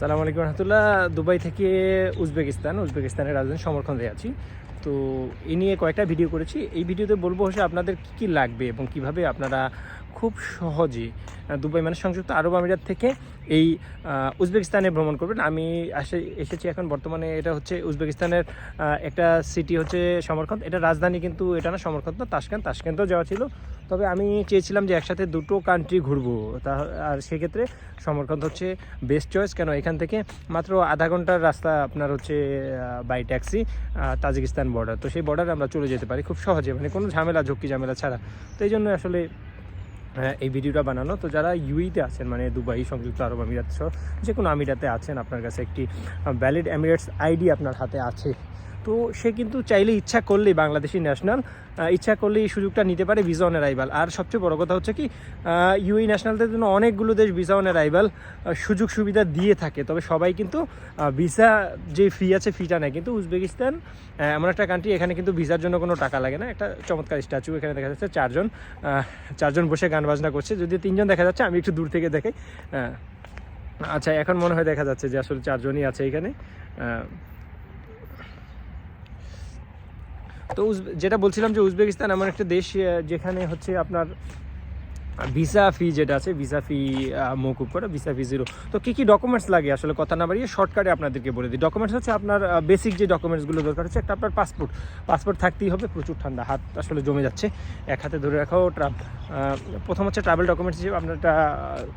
সালাম আলাইকুম রহমতুল্লাহ। দুবাই থেকে উজবেকিস্তান, উজবেকিস্তানের রাজধানী সমরখন্দে আছি। তো এ নিয়ে কয়েকটা ভিডিও করেছি। এই ভিডিওতে বলব হচ্ছে আপনাদের কী কী লাগবে এবং কীভাবে আপনারা খুব সহজে দুবাই মানে সংযুক্ত আরব আমিরাত থেকে এই উজবেকিস্তানে ভ্রমণ করবেন। আমি আসে, এসেছি এখন বর্তমানে এটা হচ্ছে উজবেকিস্তানের একটা সিটি হচ্ছে সমরকন্দ এটা রাজধানী কিন্তু এটা না সমরখন্দ না তাসকেন্দ তাসকেন্দেও যাওয়া ছিল। তবে আমি চেয়েছিলাম যে একসাথে দুটো কান্ট্রি ঘুরবো। তা, আর সেক্ষেত্রে সমরখন্দ হচ্ছে বেস্ট চয়েস কেন? এখান থেকে মাত্র আধা ঘণ্টার রাস্তা আপনার হচ্ছে বাই ট্যাক্সি তাজিকিস্তান বর্ডার তো সেই বর্ডারে আমরা চলে যেতে পারি খুব সহজে। মানে কোনো ঝামেলা, ঝক্কি ঝামেলা ছাড়া। তো এই জন্য আসলে এই ভিডিওটা বানানো। তো যারা ইউইতে আছেন মানে দুবাই, সংযুক্ত আরব আমিরাত সহ যে কোনো আমিরাতে আছেন, আপনার কাছে একটি ভ্যালিড এমিরেটস আইডি আপনার হাতে আছে। তো সে কিন্তু চাইলে ইচ্ছা করলেই বাংলাদেশি ন্যাশনাল ইচ্ছা করলেই এই সুযোগটা নিতে পারে ভিসা অন অ্যারাইভাল আর সবচেয়ে বড় কথা হচ্ছে কি ইউই ন্যাশনালদের জন্য অনেকগুলো দেশ ভিসা অন অ্যারাইভাল সুযোগ সুবিধা দিয়ে থাকে। তবে সবাই কিন্তু ভিসা যে ফি আছে ফিটা নেয়। কিন্তু উজবেকিস্তান এমন একটা কান্ট্রি এখানে কিন্তু ভিসার জন্য কোনো টাকা লাগে না। একটা চমৎকার স্ট্যাচু এখানে দেখা যাচ্ছে চারজন চারজন বসে গান বাজনা করছে। যদি তিনজন দেখা যাচ্ছে আমি একটু দূর থেকে আহ, আচ্ছা এখন মনে হয় দেখা যাচ্ছে যে আসলে চারজনই আছে এখানে। তো যেটা বলছিলাম যে উজবেকিস্তান এমন একটা দেশ যেখানে হচ্ছে আপনার ভিসা ফি যেটা আছে ভিসা ফি মৌকুব করে ভিসা ফি জিরো তো কী কী ডকুমেন্টস লাগে? আসলে কথা না বাড়িয়ে শর্টকাটে আপনাদেরকে বলে দিই। ডকুমেন্টস হচ্ছে আপনার বেসিক যে ডকুমেন্টসগুলো দরকার হচ্ছে একটা আপনার পাসপোর্ট পাসপোর্ট থাকতেই হবে প্রচুর ঠান্ডা হাত আসলে জমে যাচ্ছে। এক হাতে ধরে রাখাও ট্রা- আহ, প্রথম হচ্ছে ট্রাভেল ডকুমেন্টস হিসেবে আপনার একটা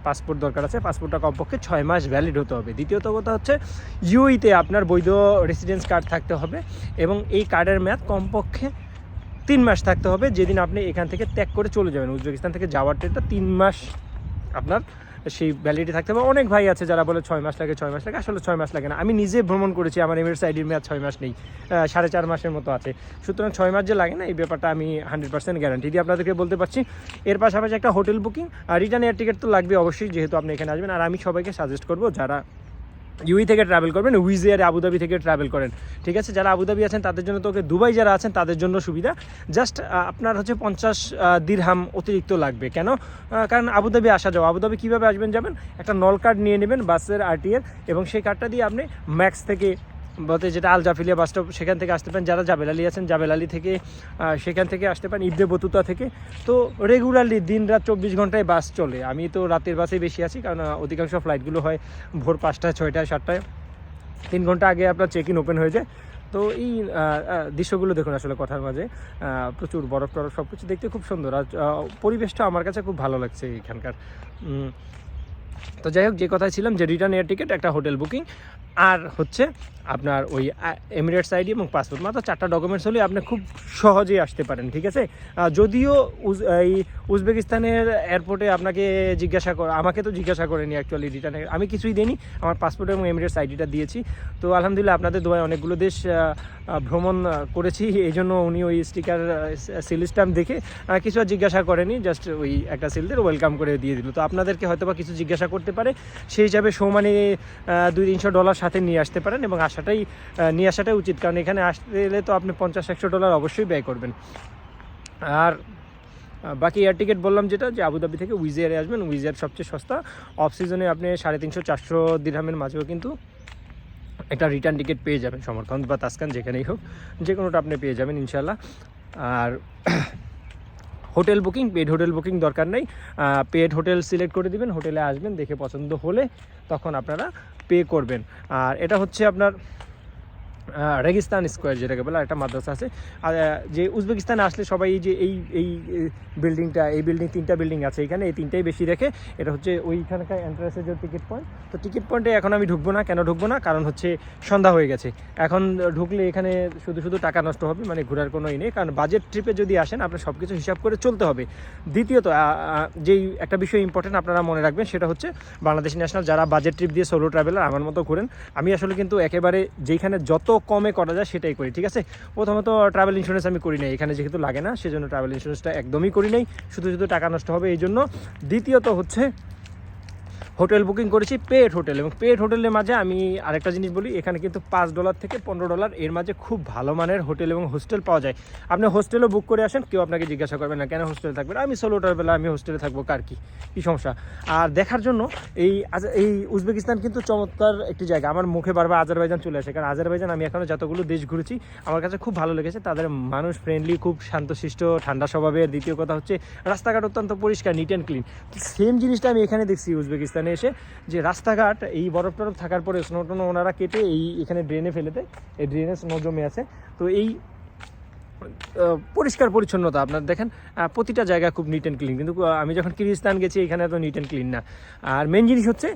পাসপোর্ট দরকার আছে। পাসপোর্টটা কমপক্ষে ছয় মাস ভ্যালিড হতে হবে। দ্বিতীয়ত কথা হচ্ছে ইউইতে আপনার বৈধ রেসিডেন্স কার্ড থাকতে হবে এবং এই কার্ডের মেয়াদ কমপক্ষে তিন মাস থাকতে হবে, যেদিন আপনি এখান থেকে ত্যাগ করে চলে যাবেন। উজবেকিস্তান থেকে যাওয়ার ট্রেনটা তিন মাস আপনার সেই ভ্যালিডিটি থাকতে হবে। অনেক ভাই আছে যারা বলে ছয় মাস লাগে, ছয় মাস লাগে। আসলে ছয় মাস লাগে না। আমি নিজে ভ্রমণ করেছি, আমার এমিরেটস আইডির মেয়াদ ছয় মাস নেই সাড়ে চার মাসের মতো আছে। সুতরাং ছয় মাস যে লাগে না, এই ব্যাপারটা আমি হান্ড্রেড পার্সেন্ট গ্যারান্টি দিয়ে আপনাদেরকে বলতে পারছি। এর পাশাপাশি একটা হোটেল বুকিং আর রিটার্ন এয়ার টিকিট তো লাগবে অবশ্যই, যেহেতু আপনি এখানে আসবেন। আর আমি সবাইকে সাজেস্ট করব, যারা ইউই থেকে ট্রাভেল করবেন উইজ আর আবুধাবি থেকে ট্রাভেল করেন। ঠিক আছে? যারা আবুধাবি আছেন, তাদের জন্য তো ওকে দুবাই যারা আছেন, তাদের জন্য সুবিধা। জাস্ট আপনার হচ্ছে পঞ্চাশ দিরহাম অতিরিক্ত লাগবে। কেন? কারণ আবুধাবি আসা যাওয়া আবুধাবি কীভাবে আসবেন যাবেন একটা নল কার্ড নিয়ে নেবেন বাসের আরটিএর এবং সেই কার্ডটা দিয়ে আপনি ম্যাক্স থেকে বলতে যেটা আল জাফিলিয়া বাস স্টপ, সেখান থেকে আসতে পারেন, যারা জাবেল আলী আছেন, জাবেল আলী থেকে সেখান থেকে আসতে পারেন ইবনে বতুতা থেকে। তো রেগুলারলি দিন রাত চব্বিশ ঘন্টায় বাস চলে। আমি তো রাতের বাসেই বেশি আছি, কারণ অধিকাংশ ফ্লাইটগুলো হয় ভোর পাঁচটায়, ছয়টায়, সাতটায়। তিন ঘণ্টা আগে আপনার চেক ইন ওপেন হয়ে যায়। তো এই দৃশ্যগুলো দেখুন আসলে কথার মাঝে। প্রচুর বরফ টরফ সব কিছু দেখতে খুব সুন্দর। আর পরিবেশটা আমার কাছে খুব ভালো লাগছে এখানকার। তো যাই হোক, যে কথায় ছিলাম যে রিটার্ন এয়ার টিকিট একটা হোটেল বুকিং আর হচ্ছে আপনার ওই এমিরেটস আইডি এবং পাসপোর্ট মাত্র চারটা ডকুমেন্টস হলে আপনি খুব সহজেই আসতে পারেন, ঠিক আছে? যদিও এই উজবেকিস্তানের এয়ারপোর্টে আপনাকে জিজ্ঞাসা কর, আমাকে তো জিজ্ঞাসা করেনি অ্যাকচুয়ালি রিটার্নে আমি কিছুই দিইনি, আমার পাসপোর্ট এবং এমিরেটস আইডিটা দিয়েছি। তো আলহামদুলিল্লাহ আপনাদের দোয়ায় অনেকগুলো দেশ ভ্রমণ করেছি, এই জন্য উনি ওই স্টিকার সিল স্ট্যাম্প দেখে কিছু আর জিজ্ঞাসা করেনি জাস্ট ওই একটা সিল দিয়ে ওয়েলকাম করে দিয়ে দিল। তো আপনাদেরকে হয়তো বা কিছু জিজ্ঞাসা করতে পারে। সেই হিসাবে সৌমানে দুই তিনশো ডলার সাথে নিয়ে আসতে পারেন এবং আসাটাই নিয়ে আসাটাই উচিত। কারণ এখানে আসতে এলে তো আপনি পঞ্চাশ, একশো ডলার অবশ্যই ব্যয় করবেন। আর বাকি এয়ার টিকিট বললাম যেটা, যে আবুধাবি থেকে উইজ এয়ারে আসবেন। উইজ এয়ার সবচেয়ে সস্তা। অফ সিজনে আপনি সাড়ে তিনশো, চারশো দিরহামের মাঝেও কিন্তু একটা রিটার্ন টিকিট পেয়ে যাবেন। সমর্থন বা তাসকান, যেখানেই হোক যে কোনোটা আপনি পেয়ে যাবেন ইনশাল্লাহ আর hotel booking paid hotel booking দরকার নেই। পেড হোটেল সিলেক্ট করে দিবেন, হোটেলে আসবেন, দেখে পছন্দ হলে তখন আপনারা পে করবেন। আর এটা হচ্ছে আপনার রেগিস্তান স্কোয়ার যেটাকে বলে একটা মাদ্রাসা আছে। আর যে উজবেকিস্তানে আসলে সবাই এই যে এই এই বিল্ডিংটা এই বিল্ডিং তিনটা বিল্ডিং আছে এখানে, এই তিনটাই বেশি রেখে এটা হচ্ছে ওইখানকার এন্ট্রান্সের যে টিকিট পয়েন্ট তো টিকিট পয়েন্টে এখন আমি ঢুকবো না, কেন ঢুকবো না? কারণ হচ্ছে সন্ধ্যা হয়ে গেছে। এখন ঢুকলে এখানে শুধু শুধু টাকা নষ্ট হবে মানে ঘোরার কোনো ই নেই। কারণ বাজেট ট্রিপে যদি আসেন, আপনার সব কিছু হিসাব করে চলতে হবে। দ্বিতীয়ত যেই একটা বিষয় ইম্পর্টেন্ট আপনারা মনে রাখবেন, সেটা হচ্ছে বাংলাদেশ ন্যাশনাল যারা বাজেট ট্রিপ দিয়ে সোলো ট্রাভেলার আমার মতো করেন আমি আসলে কিন্তু একেবারে যেখানে যত কমে করা যায় সেটাই করি, ঠিক আছে? প্রথমত ট্রাভেল ইন্স্যুরেন্স আমি করি নাই, এখানে যেহেতু লাগে না, সেজন্য ট্রাভেল ইন্স্যুরেন্সটা একদমই করি নাই, শুধু শুধু টাকা নষ্ট হবে এই জন্য দ্বিতীয়ত হচ্ছে হোটেল বুকিং করেছি পেড হোটেল। এবং পেড হোটেলের মাঝে আমি আরেকটা জিনিস বলি, এখানে কিন্তু পাঁচ ডলার থেকে পনেরো ডলার, এর মাঝে খুব ভালো মানের হোটেল এবং হোস্টেল পাওয়া যায়। আপনি হোস্টেলও বুক করে আসেন, কেউ আপনাকে জিজ্ঞাসা করবে না, কেন হোস্টেলে থাকবেন? আমি ষোলোটার বেলা আমি হোস্টেলে থাকব, কার কি? কী সমস্যা? আর দেখার জন্য এই এই উজবেকিস্তান কিন্তু চমৎকার একটি জায়গা। আমার মুখে বারবার আজারবাইজান চলে আসে, কারণ আজারবাইজান আমি এখনও যতগুলো দেশ ঘুরেছি, আমার কাছে খুব ভালো লেগেছে। তাদের মানুষ ফ্রেন্ডলি খুব শান্তশিষ্ট, ঠান্ডা স্বভাবের। দ্বিতীয় কথা হচ্ছে, রাস্তাঘাট অত্যন্ত পরিষ্কার নিট অ্যান্ড ক্লিন সেম জিনিসটা আমি এখানে দেখছি উজবেকিস্তানে। এসে যে রাস্তাঘাট, এই বরফ টরফ থাকার পরে স্নো টোনো ওনারা কেটে এই এখানে ড্রেনে ফেলে দেয়। এই ড্রেনে স্নো জমে আছে। তো এই পরিষ্কার পরিচ্ছন্নতা আপনার দেখেন প্রতিটা জায়গা খুব নিট অ্যান্ড ক্লিন কিন্তু আমি যখন কিরগিস্তান গেছি, এখানে এত নিট অ্যান্ড ক্লিন না। আর মেন জিনিস হচ্ছে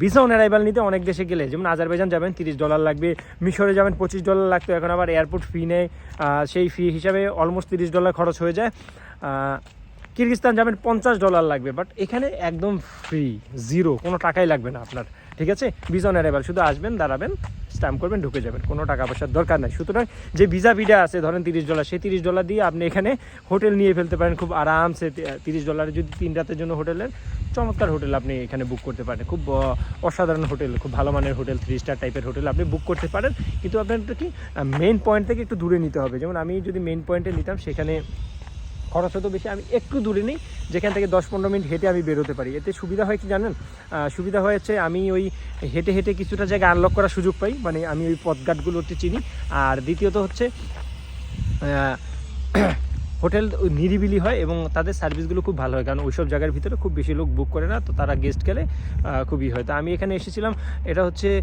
ভিসা অন অ্যারাইভাল নিতে অনেক দেশে গেলে, যেমন আজারবাইজান যাবেন, তিরিশ ডলার লাগবে। মিশরে যাবেন, পঁচিশ ডলার লাগতো। এখন আবার এয়ারপোর্ট ফি নেয় সেই ফি হিসাবে অলমোস্ট তিরিশ ডলার খরচ হয়ে যায়। কিরগিস্তান যাবেন পঞ্চাশ ডলার লাগবে বাট এখানে একদম ফ্রি জিরো কোনো টাকাই লাগবে না আপনার, ঠিক আছে? ভিসা অন অ্যারাইভাল শুধু আসবেন, দাঁড়াবেন স্ট্যাম্প করবেন, ঢুকে যাবেন, কোনো টাকা পয়সার দরকার নাই। সুতরাং যে ভিসা ভিডা আছে, ধরেন তিরিশ ডলার, সেই তিরিশ ডলার দিয়ে আপনি এখানে হোটেল নিয়ে ফেলতে পারেন, খুব আরামসে তিরিশ ডলারে যদি তিন রাতের জন্য হোটেলের, চমৎকার হোটেল আপনি এখানে বুক করতে পারেন। খুব অসাধারণ হোটেল, খুব ভালো মানের হোটেল থ্রি স্টার টাইপের হোটেল আপনি বুক করতে পারেন। কিন্তু আপনার কি মেইন পয়েন্ট থেকে একটু দূরে নিতে হবে। যেমন আমি যদি মেন পয়েন্টে নিতাম, সেখানে খরচ হতো বেশি। আমি একটু দূরে নিই, যেখান থেকে দশ পনেরো মিনিট হেঁটে আমি বেরোতে পারি। এতে সুবিধা হয় কি জানেন? সুবিধা হয়েছে আমি ওই হেঁটে হেঁটে কিছুটা জায়গা আনলক করার সুযোগ পাই মানে আমি ওই পথঘাটগুলোতে চিনি। আর দ্বিতীয়ত হচ্ছে হোটেল নিরিবিলি হয় এবং তাদের সার্ভিসগুলো খুব ভালো হয়, কারণ ওইসব জায়গার ভিতরে খুব বেশি লোক বুক করে না, তো তারা গেস্ট গেলে খুবই হয়। তো আমি এখানে এসেছিলাম, এটা হচ্ছে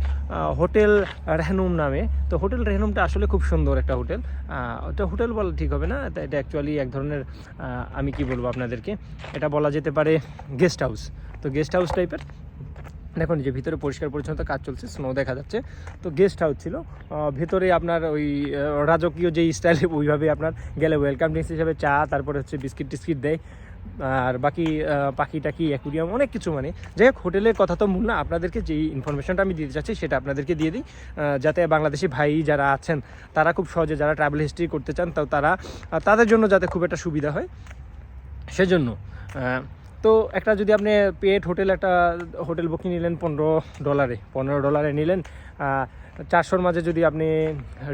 হোটেল রেহনুম নামে। তো হোটেল রেহনুমটা আসলে খুব সুন্দর একটা হোটেল। ওটা হোটেল বলা ঠিক হবে না এটা- এটা অ্যাকচুয়ালি এক ধরনের আমি কি বলব আপনাদেরকে, এটা বলা যেতে পারে গেস্ট হাউস তো গেস্ট হাউস টাইপের দেখুন যে ভিতরে পরিষ্কার পরিচ্ছন্নতা, কাজ চলছে স্নো দেখা যাচ্ছে। তো গেস্ট হাউস ছিল। ভেতরে আপনার ওই রাজকীয় যে স্টাইলে ওইভাবে আপনার গেলে ওয়েলকাম ড্রিঙ্কস হিসাবে চা, তারপরে হচ্ছে বিস্কিট টিস্কিট দেয়। আর বাকি পাখি টাকি অ্যাকুরিয়াম অনেক কিছু মানে। যাই হোক হোটেলের কথা তো মূল না, আপনাদেরকে যেই ইনফরমেশনটা আমি দিতে চাচ্ছি, সেটা আপনাদেরকে দিয়ে দিই। যাতে বাংলাদেশি ভাই যারা আছেন, তারা খুব সহজে যারা ট্রাভেল হিস্ট্রি করতে চান তো তারা তাদের জন্য যাতে খুব একটা সুবিধা হয়। সেজন্য তো একটা যদি আপনি পেট হোটেল একটা হোটেল বুকিং নিলেন পনেরো ডলারে পনেরো ডলারে নিলেন চারশোর মাঝে যদি আপনি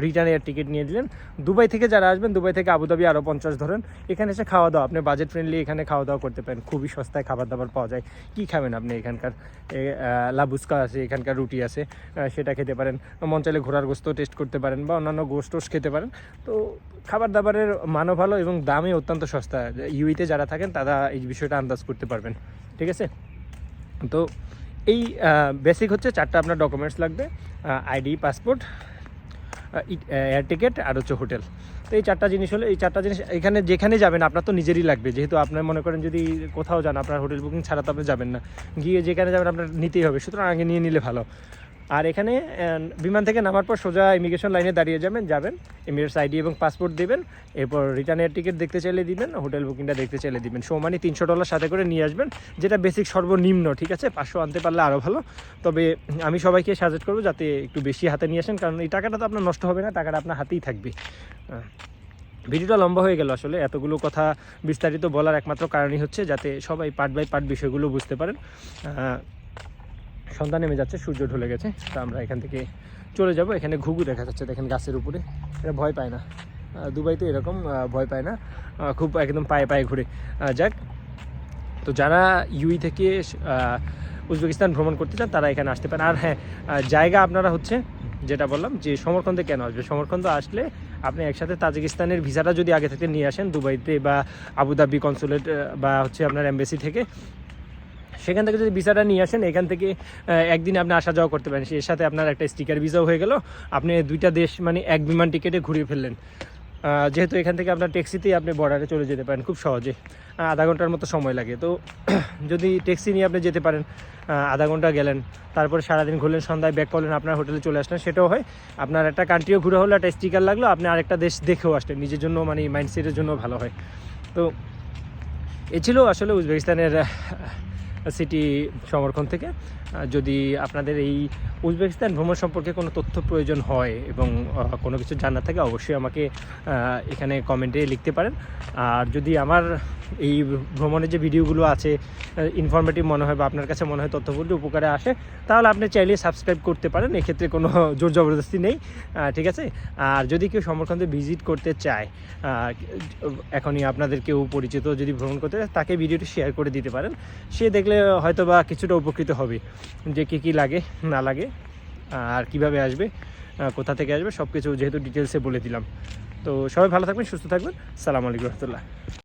রিটার্ন এয়ার টিকিট নিয়ে দিলেন, দুবাই থেকে যারা আসবেন, দুবাই থেকে আবুধাবি আরও পঞ্চাশ ধরেন, এখানে এসে খাওয়া দাওয়া, আপনি বাজেট ফ্রেন্ডলি এখানে খাওয়া দাওয়া করতে পারেন, খুবই সস্তায় খাবার দাবার পাওয়া যায়। কী খাবেন আপনি এখানকার? লাবুস্কা আছে, এখানকার রুটি আছে সেটা খেতে পারেন চাইলে ঘোড়ার গোস্ত টেস্ট করতে পারেন বা অন্যান্য গোস্ট টোস্ট খেতে পারেন। তো খাবার দাবারের মানও ভালো এবং দামে অত্যন্ত সস্তা। ইউইতে যারা থাকেন, তারা এই বিষয়টা আন্দাজ করতে পারবেন। ঠিক আছে? তো এই বেসিক হচ্ছে চারটা আপনার ডকুমেন্টস লাগবে আইডি পাসপোর্ট এয়ার টিকিট আর হচ্ছে হোটেল তো এই চারটা জিনিস হলে, এই চারটা জিনিস এখানে যেখানে যাবেন আপনার তো নিজেরই লাগবে। যেহেতু আপনার মনে করেন যদি কোথাও যান, আপনার হোটেল বুকিং ছাড়া তো আপনি যাবেন না। গিয়ে যেখানে যাবেন আপনার নিতেই হবে, সুতরাং আগে নিয়ে নিলে ভালো। আর এখানে বিমান থেকে নামার পর সোজা ইমিগ্রেশন লাইনে দাঁড়িয়ে যাবেন যাবেন এমিরেটস আইডি এবং পাসপোর্ট দেবেন, এরপর রিটার্নের টিকিট দেখতে চাইলে দিবেন হোটেল বুকিংটা দেখতে চাইলে দিবেন। সমানই তিনশো ডলার সাথে করে নিয়ে আসবেন, যেটা বেসিক সর্বনিম্ন, ঠিক আছে? পাঁচশো আনতে পারলে আরও ভালো। তবে আমি সবাইকে সাজেস্ট করব যাতে একটু বেশি হাতে নিয়ে আসেন, কারণ এই টাকাটা তো আপনার নষ্ট হবে না, টাকাটা আপনার হাতেই থাকবে। ভিডিওটা লম্বা হয়ে গেল আসলে, এতগুলো কথা বিস্তারিত বলার একমাত্র কারণই হচ্ছে যাতে সবাই পার্ট বাই পার্ট বিষয়গুলো বুঝতে পারেন। সন্ধ্যা নেমে যাচ্ছে, সূর্য ঢলে গেছে। তো আমরা এখান থেকে চলে যাব। এখানে ঘুঘু দেখা যাচ্ছে, দেখেন গাছের উপরে। এটা ভয় পায় না। দুবাইতে এরকম ভয় পায় না। খুব একদম পায়ে পায়ে ঘুরে। যাক। তো যারা ইউই থেকে উজবেকিস্তান ভ্রমণ করতে চান, তারা এখানে আসতে পারেন। আর হ্যাঁ জায়গা আপনারা হচ্ছে, যেটা বললাম, যে সমরকন্দে কেন আসবে? সমরকন্দ আসলে আপনি একসাথে তাজিকিস্তানের ভিসাটা যদি আগে থেকে নিয়ে আসেন, দুবাইতে বা আবুধাবি কনসুলেট বা হচ্ছে আপনার এমবেসি থেকে সেখান থেকে যদি ভিসাটা নিয়ে আসেন, এখান থেকে একদিন আপনি আসা যাওয়া করতে পারেন। এর সাথে আপনার একটা স্টিকার ভিসাও হয়ে গেল। আপনি দুইটা দেশ মানে এক বিমান টিকিটে ঘুরিয়ে ফেললেন। যেহেতু এখান থেকে আপনার ট্যাক্সিতেই আপনি বর্ডারে চলে যেতে পারেন খুব সহজে। আধা ঘণ্টার মতো সময় লাগে। তো যদি ট্যাক্সি নিয়ে আপনি যেতে পারেন আধা ঘণ্টা গেলেন, তারপরে সারাদিন ঘুরলেন, সন্ধ্যায় ব্যাক করলেন, আপনার হোটেলে চলে আসলেন, সেটাও হয়। আপনার একটা কান্ট্রিও ঘুরে হলো, একটা স্টিকার লাগল, আপনি আরেকটা দেশ দেখেও আসলেন। নিজের জন্য মানে মাইন্ডসেটের জন্য ভালো হয়। তো, এ ছিল আসলে উজবেকিস্তানের সিটি সংরক্ষণ থেকে। যদি আপনাদের এই উজবেকিস্তান ভ্রমণ সম্পর্কে কোনো তথ্য প্রয়োজন হয় এবং কোনো কিছু জানার থাকে, অবশ্যই আমাকে এখানে কমেন্টে লিখতে পারেন। আর যদি আমার এই ভ্রমণের যে ভিডিওগুলো আছে ইনফরমেটিভ মনে হয় বা আপনার কাছে মনে হয় তথ্যগুলো উপকারে আসে, তাহলে আপনি চাইলে সাবস্ক্রাইব করতে পারেন। এক্ষেত্রে কোনো জোর জবরদস্তি নেই। ঠিক আছে? আর যদি কেউ সমরকন্দে ভিজিট করতে চায় এখনই আপনাদের কেউ পরিচিত যদি ভ্রমণ করতে চায়, তাকে ভিডিওটি শেয়ার করে দিতে পারেন। সে দেখলে হয়তো বা কিছুটা উপকৃত হবে। যে কী কী লাগে, না লাগে, আর কীভাবে আসবে কোথা থেকে আসবে সব কিছু যেহেতু ডিটেলসে বলে দিলাম। তো সবাই ভালো থাকবেন, সুস্থ থাকবেন। সালাম আলাইকুম রহমতুল্লাহ।